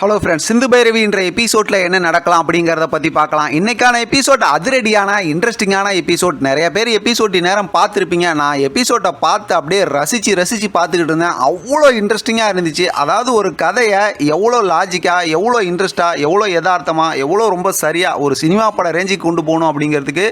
Hello friends சிந்து பைரவின்ற எபிசோடில் என்ன நடக்கலாம் அப்படிங்கிறத பற்றி பார்க்கலாம். இன்னைக்கான எபிசோட் அதிரடியான இன்ட்ரெஸ்டிங்கான எபிசோட் நிறைய பேர் எபிசோட் நேரம் பார்த்துருப்பீங்க. நான் எபிசோட்டை பார்த்து அப்படியே ரசித்து ரசித்து பார்த்துக்கிட்டு இருந்தேன். அவ்வளோ இன்ட்ரெஸ்டிங்காக இருந்துச்சு. அதாவது ஒரு கதையை எவ்வளோ லாஜிக்காக எவ்வளோ இன்ட்ரெஸ்ட்டாக எவ்வளோ யதார்த்தமாக எவ்வளோ ரொம்ப சரியாக ஒரு சினிமா பட ரேஞ்சுக்கு கொண்டு போகணும் அப்படிங்கிறதுக்கு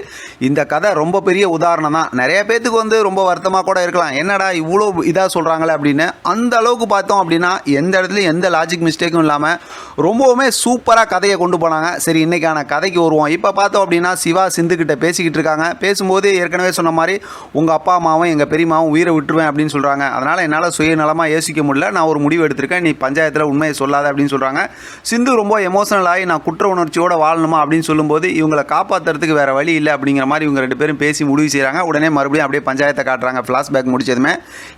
இந்த கதை ரொம்ப பெரிய உதாரணம் தான். நிறைய பேத்துக்கு வந்து ரொம்ப வருத்தமாக கூட இருக்கலாம். என்னடா இவ்வளோ இதாக சொல்கிறாங்களே அப்படின்னு. அந்த அளவுக்கு பார்த்தோம் அப்படின்னா எந்த இடத்துலையும் எந்த லாஜிக் மிஸ்டேக்கும் இல்லாமல் ரொம்பவுமே சூப்பராக கதையை கொண்டு போனாங்க. சரி இன்றைக்கான கதைக்கு வருவோம். இப்போ பார்த்தோம் அப்படின்னா சிவா சிந்துக்கிட்ட பேசிக்கிட்டு இருக்காங்க. பேசும்போது ஏற்கனவே சொன்ன மாதிரி உங்கள் அப்பா அம்மாவும் எங்கள் பெரியமாவும் உயிரை விட்டுருவேன் அப்படின்னு சொல்கிறாங்க அதனால் என்னால் சுயநலமாக யோசிக்க முடியல. நான் ஒரு முடிவு எடுத்திருக்கேன். நீ பஞ்சாயத்தில் உண்மையை சொல்லாத அப்படின்னு சொல்கிறாங்க சிந்து ரொம்ப எமோஷனல் ஆகி நான் குற்ற உணர்ச்சியோடு வாழணுமா? அப்படின்னு சொல்லும்போது இவங்களை காப்பாற்றுறதுக்கு வேறு வழி இல்லை அப்படிங்கிற மாதிரி இவங்க ரெண்டு பேரும் பேசி முடிவு செய்கிறாங்க உடனே மறுபடியும் அப்படியே பஞ்சாயத்தை காட்டுறாங்க. ஃப்ளாஷ்பேக் முடிச்சதுமே.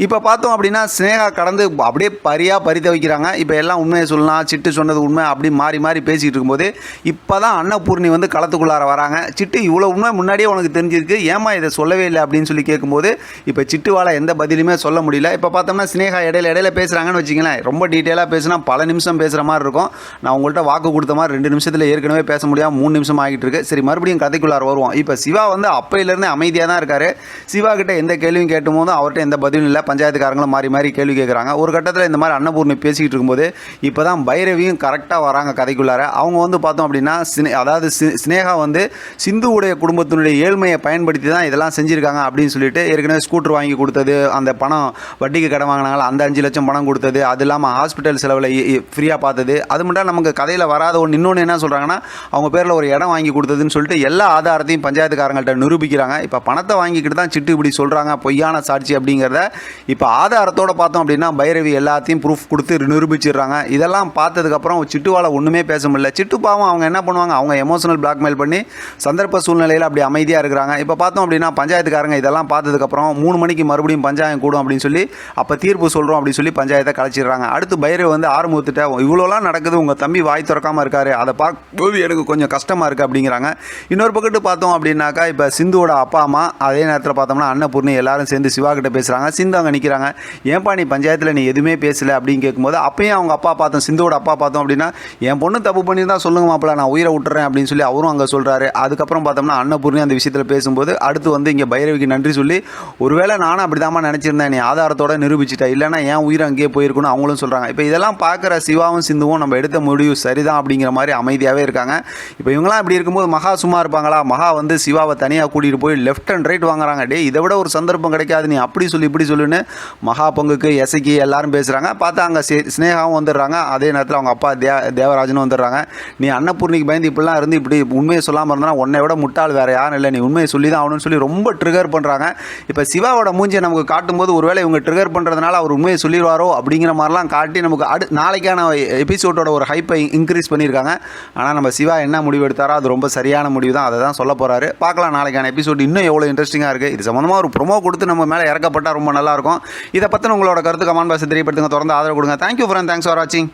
இப்போ பார்த்தோம் அப்படின்னா ஸ்னேகா கடந்து அப்படியே பரியாக பரித வைக்கிறாங்க இப்போ எல்லாம் உண்மையை சொல்லலாம். சிட்டு சொன்னது உண்மை அப்படி மாறி மாறி பேசிகிட்டு இருக்கும்போது இப்போ தான் அன்னபூர்ணி வந்து களத்துக்குள்ளார வராங்க. சிட்டு இவ்வளோ உண்மை முன்னாடியே உனக்கு தெரிஞ்சிருக்கு. ஏமா இதை சொல்லவே இல்லை அப்படின்னு சொல்லி கேட்கும்போது இப்போ சிட்டுவால் எந்த பதிலுமே சொல்ல முடியல. இப்போ பார்த்தோம்னா ஸ்னேகா இடையில இடையில பேசுகிறாங்கன்னு வச்சிங்களேன் ரொம்ப டீட்டெயிலாக பேசினா பல நிமிஷம் பேசுகிற மாதிரி இருக்கும். நான் உங்கள்கிட்ட வாக்கு கொடுத்த மாதிரி ரெண்டு நிமிஷத்தில் ஏற்கனவே பேச முடியாமல் மூணு நிமிஷம் ஆகிட்டு இருக்கு. சரி மறுபடியும் கதைக்குள்ளார வருவோம். இப்போ சிவா வந்து அப்பையிலேருந்து அமைதியாக தான் இருக்காரு. சிவா கிட்ட எந்த கேள்வியும் கேட்டும் போதும் அவர்கிட்ட எந்த பதிலும் இல்லை. பஞ்சாயத்துக்காரங்களும் மாறி மாறி கேள்வி கேட்குறாங்க ஒரு கட்டத்தில் இந்த மாதிரி அன்னபூர்ணி பேசிக்கிட்டு இருக்கும்போது இப்போ தான் பைரவி பைரவியும் கரெக்டாக வராங்க கதைக்குள்ளார. அவங்க வந்து பார்த்தோம் அப்படின்னா சினே அதாவது சி- சினேகா வந்து சிந்துவுடைய குடும்பத்தினுடைய ஏழ்மையை பயன்படுத்தி தான் இதெல்லாம் செஞ்சுருக்காங்க அப்படின்னு சொல்லிட்டு ஏற்கனவே ஸ்கூட்டர் வாங்கி கொடுத்தது அந்த பணம் வட்டிக்கு கடன் வாங்கினாங்களா அந்த அஞ்சு லட்சம் பணம் கொடுத்தது அது இல்லாமல் ஹாஸ்பிட்டல் செலவில் ஃப்ரீயாக பார்த்தது. அது மட்டும் நமக்கு கதையில் வராத ஒன்று இன்னொன்று என்ன சொல்கிறாங்கன்னா அவங்க பேரில் ஒரு இடம் வாங்கி கொடுத்ததுன்னு சொல்லிட்டு எல்லா ஆதாரத்தையும் பஞ்சாயத்துக்காரங்கள்ட்ட நிரூபிக்கிறாங்க. இப்போ பணத்தை வாங்கிக்கிட்டு தான் சிட்டு இப்படி சொல்கிறாங்க பொய்யான சாட்சி அப்படிங்கிறத இப்போ ஆதாரத்தோட பார்த்தோம் அப்படின்னா பைரவி எல்லாத்தையும் ப்ரூஃப் கொடுத்து நிரூபிச்சிடுறாங்க. இதெல்லாம் பார்த்ததுக்கப்புறம் சிட்டுவால் ஒன்றுமே பேச முடியல. சிட்டு பாவம் அவங்க என்ன பண்ணுவாங்க? அவங்க எமோஷனல் பிளாக்மெயில் பண்ணி சந்தர்ப்ப சூழ்நிலையில் அப்படி அமைதியாக இருக்கிறாங்க. இப்போ பார்த்தோம் அப்படின்னா பஞ்சாயத்துக்காரங்க இதெல்லாம் பார்த்ததுக்கப்புறம் மூணு மணிக்கு மறுபடியும் பஞ்சாயம் கூடும் அப்படின்னு சொல்லி அப்போ தீர்ப்பு சொல்கிறோம் அப்படின்னு சொல்லி பஞ்சாயத்தை கலைச்சிடுறாங்க. அடுத்து பைரவ் வந்து ஆறுமுகத்திட்ட இவ்வளோலாம் நடக்குது உங்கள் தம்பி வாய் திறக்காமல் இருக்காரு. அதை பார்க்கும்போது எனக்கு கொஞ்சம் கஷ்டமாக இருக்குது அப்படிங்கிறாங்க. இன்னொரு பக்கத்து பார்த்தோம் அப்படின்னாக்கா இப்போ சிந்துவோட அப்பா அம்மா அதே நேரத்தில் பார்த்தோம்னா அன்னபூர்ணி எல்லாரும் சேர்ந்து சிவா கிட்ட பேசுகிறாங்க சிந்து அங்கே நிற்கிறாங்க ஏன்பா நீ பஞ்சாயத்தில் நீ எதுவுமே பேசல? அப்படின்னு கேட்கும்போது அப்பயும் அவங்க அப்பா பார்த்தோம். சிந்துவோட அப்பா பார்த்தோம் அப்படின்னா என் பொண்ணு தப்பு பண்ணியிருந்தா சொல்லுங்க மாப்பிள்ள நான் உயிரை விட்டுறேன் அப்படின்னு சொல்லி அவரும் அங்கே சொல்கிறாரு அதுக்கப்புறம் பார்த்தோம்னா அன்னபூர்ணி அந்த விஷயத்தில் பேசும்போது அடுத்து வந்து இங்கே பைரவிக்கு நன்றி சொல்லி ஒருவேளை நானும் அப்படி தான் நினச்சிருந்தேன் நீ ஆதாரத்தோட நிரூபிச்சிட்டா. இல்லைனா ஏன் உயிர் அங்கேயே போயிருக்குன்னு அவங்களும் சொல்கிறாங்க இப்போ இதெல்லாம் பார்க்குற சிவாவும் சிந்துவும் நம்ம எடுத்த முடிவு சரிதான் அப்படிங்கிற மாதிரி அமைதியாகவே இருக்காங்க. இப்போ இவங்களாம் இப்படி இருக்கும்போது மகா சும்மா இருப்பாங்களா? மகா வந்து சிவாவை தனியாக கூட்டிகிட்டு போய் லெஃப்ட் அண்ட் ரைட் வாங்குறாங்க. டே இதை விட ஒரு சந்தர்ப்பம் கிடைக்காது. நீ அப்படி சொல்லி இப்படி சொல்லுன்னு மகா பங்குக்கு எசைக்கு எல்லாரும் பேசுகிறாங்க பார்த்தா அங்கே ஸ்னேகாவும் வந்துடுறாங்க. அதே நேரத்தில் அவங்க அப்பா தே தேவராஜனும் வந்துடுறாங்க. நீ அன்னபூர்ணிக்கு பயந்து இப்படிலாம் இருந்து இப்படி உண்மையை சொல்லாமல் இருந்தால் உன்னை விட முட்டாள் வேறு யாரும் இல்லை. நீ உண்மையை சொல்லி தான் ஆகணும்னு சொல்லி ரொம்ப ட்ரிகர் பண்ணுறாங்க இப்போ சிவாவோட மூஞ்சியை நமக்கு காட்டும்போது ஒருவேளை இவங்க ட்ரிகர் பண்ணுறதுனால அவர் உண்மையை சொல்லிடுவாரோ அப்படிங்கிற மாதிரிலாம் காட்டி நமக்கு அடு நாளைக்கான எபிசோடோட ஒரு ஹைப்பை இன்க்ரீஸ் பண்ணியிருக்காங்க. ஆனால் நம்ம சிவா என்ன முடிவு எடுத்தாரோ அது ரொம்ப சரியான முடிவு தான். அதை தான் சொல்ல போகிறாரு பார்க்கலாம் நாளைக்கான எபிசோட் இன்னும் எவ்வளோ இன்ட்ரெஸ்டிங்காக இருக்குது இது சம்மந்தமாக ஒரு ப்ரொமோ கொடுத்து நம்ம மேலே இறக்கப்பட்டால் ரொம்ப நல்லாயிருக்கும் இதை பற்றின உங்களோட கருத்து கமெண்ட் பாக்ஸ் தெரியப்படுத்துங்க. தொடர்ந்து ஆதரவு கொடுங்க. தேங்க்யூ ஃப்ரெண்ட் தேங்க்ஸ் ஃபார் வாட்சிங்